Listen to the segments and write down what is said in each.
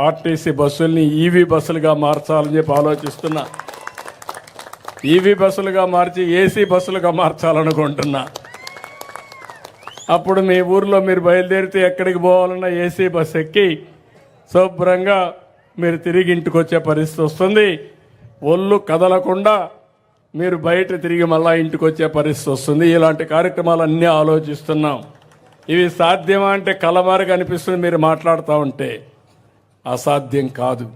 RTC బస్సుల్ని EV బస్సులుగా మార్చాలని చెప్పి ఆలోచిస్తున్నా. ఈవీ బస్సులుగా మార్చి ఏసీ బస్సులుగా మార్చాలనుకుంటున్నా. అప్పుడు మీ ఊర్లో మీరు బయలుదేరితే ఎక్కడికి పోవాలన్నా ఏసీ బస్సు ఎక్కి శుభ్రంగా మీరు తిరిగి ఇంటికి వచ్చే పరిస్థితి వస్తుంది. ఒళ్ళు కదలకుండా మీరు బయట తిరిగి మళ్ళా ఇంటికి వచ్చే పరిస్థితి వస్తుంది. ఇలాంటి కార్యక్రమాలు అన్నీ ఆలోచిస్తున్నాం. ఇవి సాధ్యమా అంటే కలమారుగా అనిపిస్తుంది మీరు మాట్లాడుతూ ఉంటే. అసాధ్యం కాదు.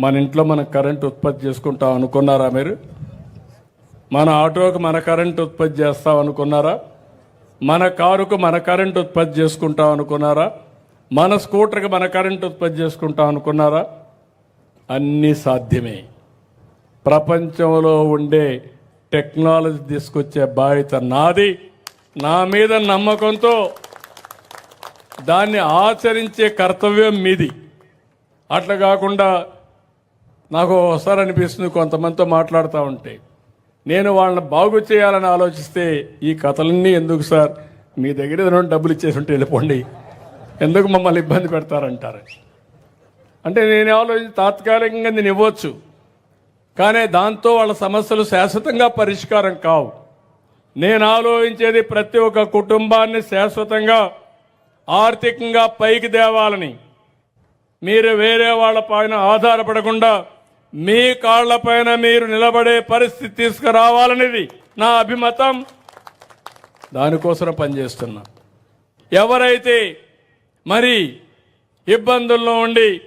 మన ఇంట్లో మన కరెంట్ ఉత్పత్తి చేసుకుంటాం అనుకున్నారా మీరు? మన ఆటోకు మన కరెంట్ ఉత్పత్తి చేస్తాం అనుకున్నారా? మన కారుకు మన కరెంట్ ఉత్పత్తి చేసుకుంటాం అనుకున్నారా? మన స్కూటర్కి మన కరెంట్ ఉత్పత్తి చేసుకుంటాం అనుకున్నారా? అన్నీ సాధ్యమే. ప్రపంచంలో ఉండే టెక్నాలజీ తీసుకొచ్చే బాధ్యత నాది. నా మీద నమ్మకంతో దాన్ని ఆచరించే కర్తవ్యం మీది. అట్లా కాకుండా నాకు ఒకసారి అనిపిస్తుంది కొంతమందితో మాట్లాడుతూ ఉంటే. నేను వాళ్ళని బాగు చేయాలని ఆలోచిస్తే ఈ కథలన్నీ ఎందుకు సార్? మీ దగ్గర ఏదైనా డబ్బులు ఇచ్చేసి ఉంటే వెళ్ళిపోండి. ఎందుకు మమ్మల్ని ఇబ్బంది పెడతారంటారు? అంటే నేను ఆలోచించి తాత్కాలికంగా నేను ఇవ్వచ్చు. కానీ దాంతో వాళ్ళ సమస్యలు శాశ్వతంగా పరిష్కారం కావు. నేను ఆలోచించేది ప్రతి ఒక్క కుటుంబాన్ని శాశ్వతంగా ఆర్థికంగా పైకి తేవాలని మీరు వేరే వాళ్ళ పైన ఆధారపడకుండా మీ కాళ్ళపైన మీరు నిలబడే పరిస్థితి తీసుకురావాలనేది నా అభిమతం. దానికోసం పనిచేస్తున్నా. ఎవరైతే మరి ఇబ్బందుల్లో ఉండి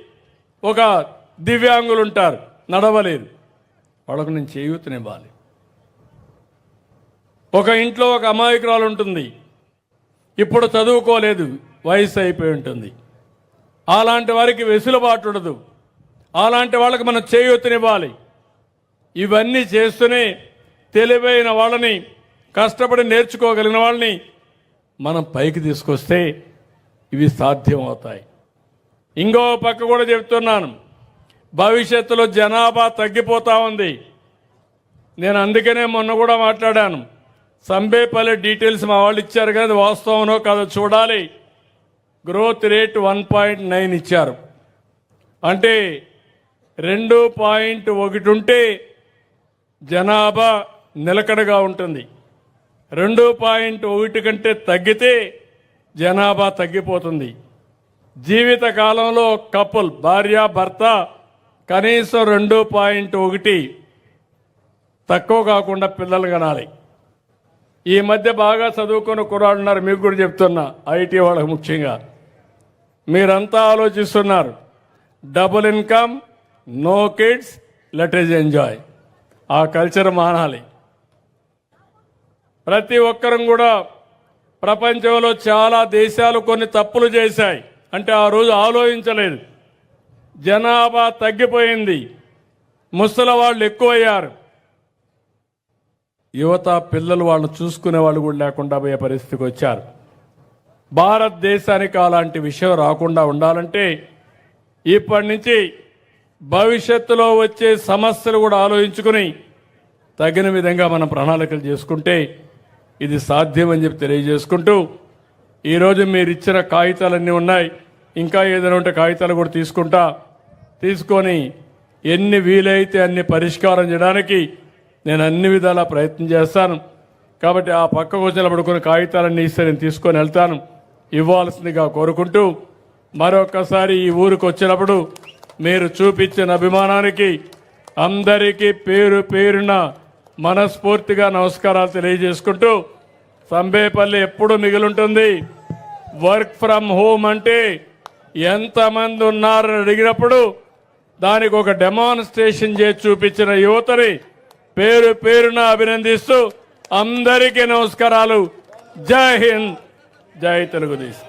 ఒక దివ్యాంగులు ఉంటారు నడవలేదు వాళ్ళకు నేను చేయూతనివ్వాలి ఒక ఇంట్లో ఒక అమాయకురాలు ఉంటుంది. ఇప్పుడు చదువుకోలేదు వయసు అయిపోయి ఉంటుంది. అలాంటి వారికి వెసులుబాటు ఉండదు. అలాంటి వాళ్ళకి మనం చేయూతనివ్వాలి. ఇవన్నీ చేస్తూనే తెలివైన వాళ్ళని కష్టపడి నేర్చుకోగలిగిన వాళ్ళని మనం పైకి తీసుకొస్తే ఇవి సాధ్యం అవుతాయి ఇంకో పక్క కూడా చెప్తున్నాను. భవిష్యత్తులో జనాభా తగ్గిపోతా ఉంది. నేను అందుకనే మొన్న కూడా మాట్లాడాను. సంబేపల్లి డీటెయిల్స్ మా వాళ్ళు ఇచ్చారు కదా వాస్తవంలో వాస్తవనో కాదో చూడాలి. Growth rate one point nine ఇచ్చారు. అంటే రెండు పాయింట్ ఒకటి ఉంటే జనాభా నిలకడగా ఉంటుంది. రెండు పాయింట్ ఒకటి కంటే తగ్గితే జనాభా తగ్గిపోతుంది. జీవిత కాలంలో కపుల్ భార్య భర్త కనీసం రెండు పాయింట్ ఒకటి తక్కువ కాకుండా పిల్లలు కనాలి. ఈ మధ్య బాగా చదువుకున్న కురాడున్నారు మీకు కూడా చెప్తున్నా ఐటీ వాళ్ళకి ముఖ్యంగా. మీరంతా ఆలోచిస్తున్నారు. Double income no kids let us enjoy. ఆ కల్చర్ మానాలి. ప్రతి ఒక్కరం కూడా ప్రపంచంలో చాలా దేశాలు కొన్ని తప్పులు చేశాయి. అంటే ఆ రోజు ఆలోచించలేదు. జనాభా తగ్గిపోయింది. ముసలి వాళ్ళు ఎక్కువయ్యారు. యువత పిల్లలు వాళ్ళు చూసుకునే వాళ్ళు కూడా లేకుండా పోయే పరిస్థితికి వచ్చారు. భారతదేశానికి అలాంటి విషయం రాకుండా ఉండాలంటే ఇప్పటి నుంచి భవిష్యత్తులో వచ్చే సమస్యలు కూడా ఆలోచించుకుని తగిన విధంగా మనం ప్రణాళికలు చేసుకుంటే ఇది సాధ్యమని చెప్పి తెలియజేసుకుంటూ ఈరోజు మీరు ఇచ్చిన కాగితాలన్నీ ఉన్నాయి. ఇంకా ఏదైనా ఉంటే కాగితాలు కూడా తీసుకుంటా తీసుకొని ఎన్ని వీలైతే అన్ని పరిష్కారం చేయడానికి నేను అన్ని విధాలా ప్రయత్నం చేస్తాను. కాబట్టి ఆ పక్కకు వచ్చినప్పుడు కొన్ని కాగితాలన్నీ ఇస్తే నేను తీసుకొని వెళ్తాను. ఇవ్వాల్సిందిగా కోరుకుంటూ మరొకసారి ఈ ఊరికి వచ్చినప్పుడు మీరు చూపించిన అభిమానానికి అందరికీ పేరు పేరున మనస్ఫూర్తిగా నమస్కారాలు తెలియజేసుకుంటూ సంబేపల్లి ఎప్పుడు మిగిలింటుంది? వర్క్ ఫ్రమ్ హోమ్ అంటే ఎంతమంది ఉన్నారని అడిగినప్పుడు దానికి ఒక డెమాన్స్ట్రేషన్ చేసి చూపించిన యువతని పేరు పేరున అభినందిస్తూ అందరికీ నమస్కారాలు. జై హింద్. జై తెలుగుదేశం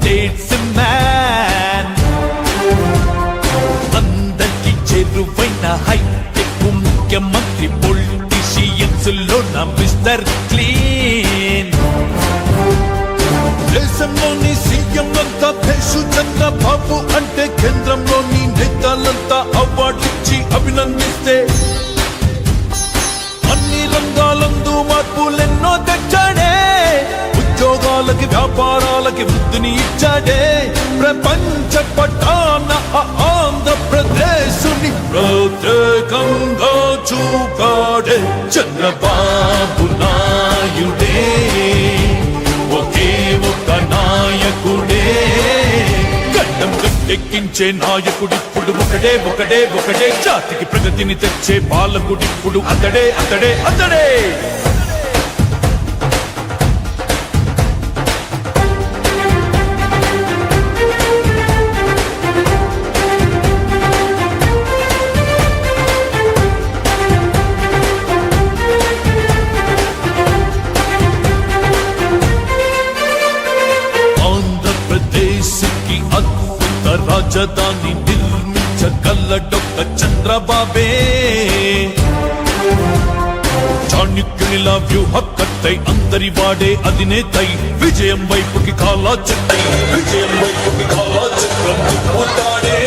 వన్ స్టేట్స్ మ్యాన్ అందరికి చెరువైన హైటెక్ ముఖ్యమంత్రి పొలిటీషియన్స్లో నా మిస్టర్ క్లీన్. దేశంలోని సీఎం అంతా భేషు చంద్రబాబు అంటే కేంద్రంలోని నేతలంతా అవార్డిచ్చి అభినందిస్తే అన్ని రంగాలందు మార్పులెన్నో తెచ్చాడే. ఉద్యోగాలకి వ్యాపారాలకి వృద్ధిని ఇచ్చాడే. ప్రపంచ పటాన ఆ ఆంధ్రప్రదేశుని ప్రత్యేకంగా చూపాడే చంద్రబాబు నాయుడే. ఒకే ఒక నాయకుడే. గడ్డం గట్టెక్కించే నాయకుడిప్పుడు ఒకటే ఒకటే ఒకటే. జాతికి ప్రగతిని తెచ్చే పాలకుడిప్పుడు అతడే అతడే అతడే. నిర్మించగలడొక్క చంద్రబాబే. చాణుక్యునిలా వ్యూహకర్తై అందరి వాడే అధినేతై విజయం వైపుకి కాలా చెట్టై విజయం వైపుకి కాలా చక్రం తిప్పుతాడే